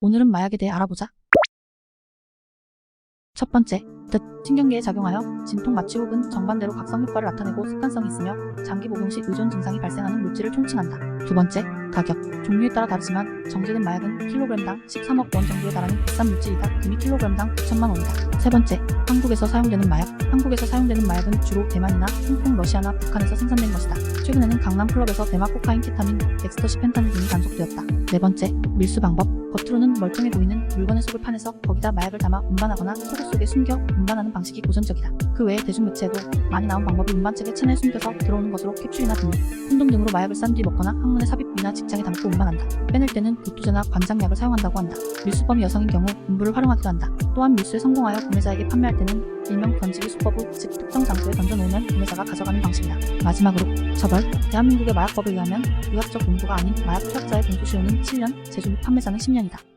오늘은 마약에 대해 알아보자. 첫 번째, 뜻, 신경계에 작용하여 진통 마취 혹은 정반대로 각성 효과를 나타내고 습관성이 있으며 장기 복용 시 의존 증상이 발생하는 물질을 총칭한다. 두 번째, 가격, 종류에 따라 다르지만 정제된 마약은 킬로그램당 13억 원 정도에 달하는 비싼 물질이다. 금이 킬로그램당 9천만 원이다. 세 번째, 한국에서 사용되는 마약. 한국에서 사용되는 마약은 주로 대만이나 홍콩, 러시아나 북한에서 생산된 것이다. 최근에는 강남 클럽에서 대마 코카인, 케타민, 엑스터시, 펜타닐 등이 단속되었다. 네 번째, 밀수 방법. 겉으로는 멀쩡해 보이는 물건의 속을 파내서 거기다 마약을 담아 운반하거나 속옷 속에 숨겨 운반하는 방식이 고전적이다. 그 외에 대중매체에도 많이 나온 방법이 운반책에 체내에 숨겨서 들어오는 것으로 캡슐이나 비닐, 콘돔 등으로 마약을 싼 뒤 먹거나 항문의 삽입부위나 직장에 담고 운반한다. 빼낼 때는 구토제나 관장약을 사용한다고 한다. 밀수범이 여성인 경우 음부를 활용하기도 한다. 또한 밀수에 성공하여 구매자에게 판매할 때는 일명 던지기 수법으로 즉 특정 장소에 던져놓으면 구매자가 가져가는 방식이다. 마지막으로 처벌. 대한민국의 마약법에 의하면 의학적 공부가 아닌 마약 투약자의 공소시효는 7년, 제조 및 판매자는 10년이다.